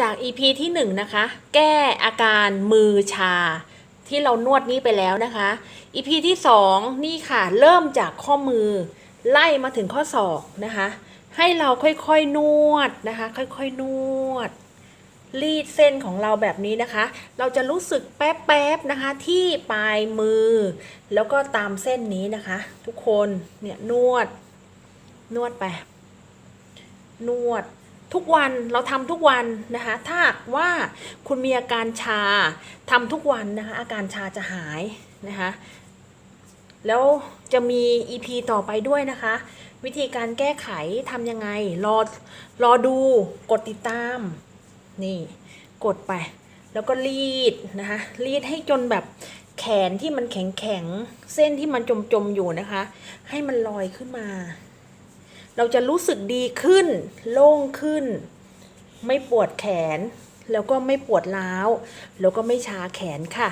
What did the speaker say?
จาก EP ที่1นงนะคะ แก้อาการมือชา ที่เรานวดนี้ไปแล้วนะคะ EP ที่2นี่ค่ะ เริ่มจากข้อมือ ไล่มาถึงข้อศอกนะคะ ให้เราค่อยๆนวดนะคะ ค่อยๆนวด รีดเส้นของเราแบบนี้นะคะ เราจะรู้สึกแป๊บๆนะคะ ที่ปลายมือ แล้วก็ตามเส้นนี้นะคะ ทุกคนเนี่ยนวด นวดไป นวด ทุกวันเราทำทุกวันนะคะ ถ้าว่าคุณมีอาการชาทำทุกวันนะคะ อาการชาจะหายนะคะ แล้วจะมี EP ต่อไปด้วยนะคะ วิธีการแก้ไขทำยังไง รอรอดูกดติดตาม นี่กดไป แล้วก็รีดนะคะรีดให้จนแบบแขนที่มันแข็งแข็งเส้นที่มันจมจมอยู่นะคะ ให้มันลอยขึ้นมา เราจะรู้สึกดีขึ้น โล่งขึ้น ไม่ปวดแขน แล้วก็ไม่ปวดร้าว แล้วก็ไม่ชาแขนค่ะ